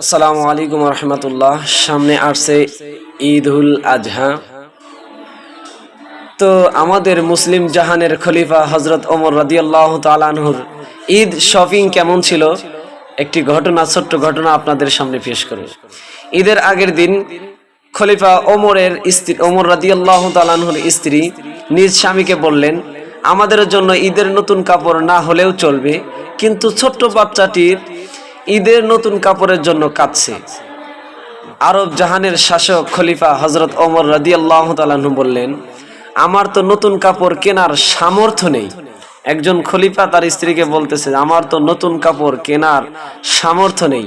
আসসালামু আলাইকুম রহমতুল্লাহ সামনে আসছে ঈদ উল আজহা। তো আমাদের মুসলিম জাহানের খলিফা হজরত ওমর রাদিয়াল্লাহ তালানহুর ঈদ শপিং কেমন ছিল? একটি ঘটনা, ছোট্ট ঘটনা আপনাদের সামনে পেশ করব ঈদের আগের দিন খলিফা ওমরের স্ত্রী, ওমর রাদিয়াল্লাহ তালানহুর স্ত্রী নিজ স্বামীকে বললেন, আমাদের জন্য ঈদের নতুন কাপড় না হলেও চলবে, কিন্তু ছোট্ট বাচ্চাটির ঈদের নতুন কাপড়ের জন্য কাঁদছে। আরব জাহানের শাসক খলিফা হজরত ওমর রাদিয়াল্লাহ তালাহু বললেন, আমার তো নতুন কাপড় কেনার সামর্থ্য নেই। একজন খলিফা তার স্ত্রীকে বলতেছে, আমার তো নতুন কাপড় কেনার সামর্থ্য নেই।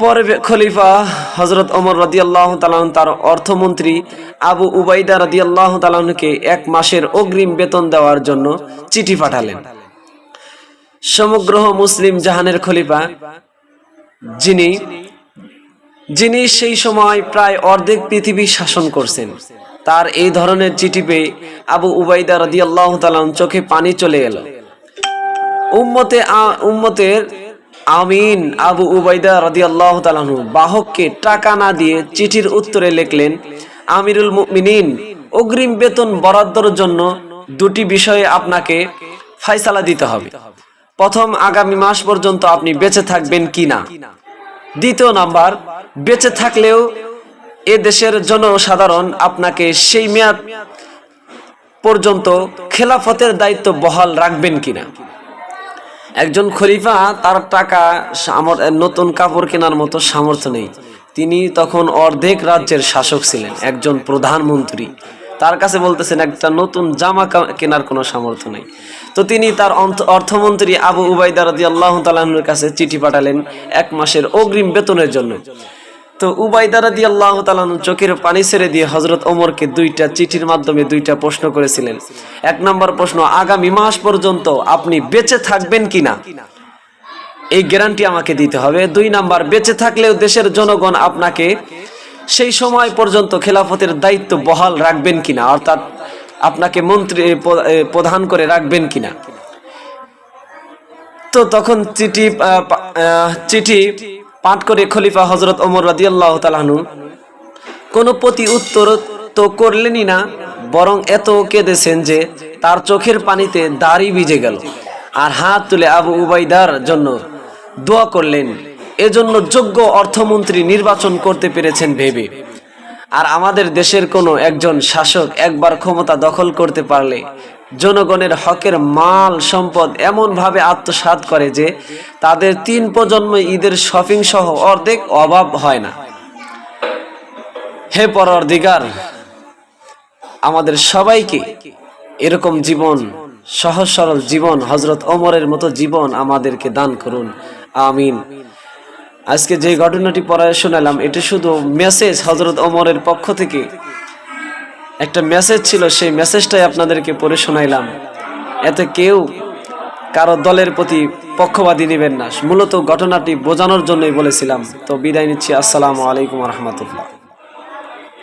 পরে খলিফা হজরত ওমর রাদিয়াল্লাহ তালাহ তার অর্থমন্ত্রী আবু উবাইদা রাদিয়াল্লাহ তালাহকে এক মাসের অগ্রিম বেতন দেওয়ার জন্য চিঠি পাঠালেন। সমগ্র মুসলিম জাহানের খলিফা, যিনি যিনি সেই সময় প্রায় অর্ধেক পৃথিবী শাসন করছেন। তার এই ধরনের চিঠি পেয়ে আবু উবাইদা রাদিয়াল্লাহু তাআলা চোখে পানি চলে এলো। উম্মতে উম্মতের আমিন আবু উবাইদা রাদিয়াল্লাহু তাআলা বাহককে টাকা না দিয়ে চিঠির উত্তরে লিখলেন, আমিরুল মুমিনিন, অগ্রিম বেতন বরাদ্দর জন্য দুটি বিষয়ে আপনাকে ফয়সালা দিতে হবে। প্রথম আগামী মাস পর্যন্ত আপনি বেঁচে থাকবেন কি না দ্বিতীয় নাম্বার, বেঁচে থাকলেও এ দেশের জনসাধারণ আপনাকে সেই মেয়াদ পর্যন্ত খেলাফতের দায়িত্ব বহাল রাখবেন কিনা? একজন খলিফা, তার টাকা নতুন কাপড় কেনার মতো সামর্থ্য নেই। তিনি তখন অর্ধেক রাজ্যের শাসক ছিলেন, একজন প্রধানমন্ত্রী। তার কাছে বলতেছেন, একটা নতুন জামা কেনার কোনো সামর্থ্য নেই। তো তিনি তার অর্থমন্ত্রী আবু উবাইদা রাদি আল্লাহ তালাহুর কাছে চিঠি পাঠালেন এক মাসের অগ্রিম বেতনের জন্য। তো উবাইদা রাদি আল্লাহ তালাহু চোখের পানি ছেড়ে দিয়ে হজরত ওমরকে দুইটা চিঠির মাধ্যমে দুইটা প্রশ্ন করেছিলেন। এক নম্বর প্রশ্ন, আগামী মাস পর্যন্ত আপনি বেঁচে থাকবেন কিনা? এই গ্যারান্টি আমাকে দিতে হবে। দুই নাম্বার, বেঁচে থাকলেও দেশের জনগণ আপনাকে সেই সময় পর্যন্ত খেলাফতের দায়িত্ব বহাল রাখবেন কিনা? অর্থাৎ আপনাকে মন্ত্রী প্রধান করে রাখবেন কিনা? তো তখন চিঠি চিঠি পাঠ করে খলিফা হজরত ওমর রাদিয়াল্লাহু তালাহনু কোনো প্রতি উত্তর তো করলেনই না, বরং এত কেঁদেছেন যে তার চোখের পানিতে দাড়ি ভিজে গেল। আর হাত তুলে আবু উবাইদার জন্য দোয়া করলেন এজন্য যোগ্য অর্থমন্ত্রী নির্বাচন করতে পেরেছেন ভেবে। আর আমাদের দেশের কোনো একজন শাসক একবার ক্ষমতা দখল করতে পারলে জনগণের হকের মাল সম্পদ এমনভাবে আত্মসাৎ করে যে তাদের তিন প্রজন্ম ঈদের শপিং সহ অর্ধেক অভাব হয় না। হে পরর দিগার আমাদের সবাইকে এরকম জীবন, সহজ সরল জীবন হজরত ওমরের মতো জীবন আমাদেরকে দান করুন। আমিন। আজকে যে ঘটনাটি পড়ায় শোনালাম, এটা শুধু মেসেজ হজরত ওমরের পক্ষ থেকে। একটা মেসেজ ছিল, সেই মেসেজটাই আপনাদেরকে পড়ে শোনাইলাম। এতে কেউ কারও দলের প্রতি পক্ষবাদী নেবেন না। মূলত ঘটনাটি বোঝানোর জন্যই বলেছিলাম। তো বিদায় নিচ্ছি। আসসালামু আলাইকুম রহমতুল্লাহ।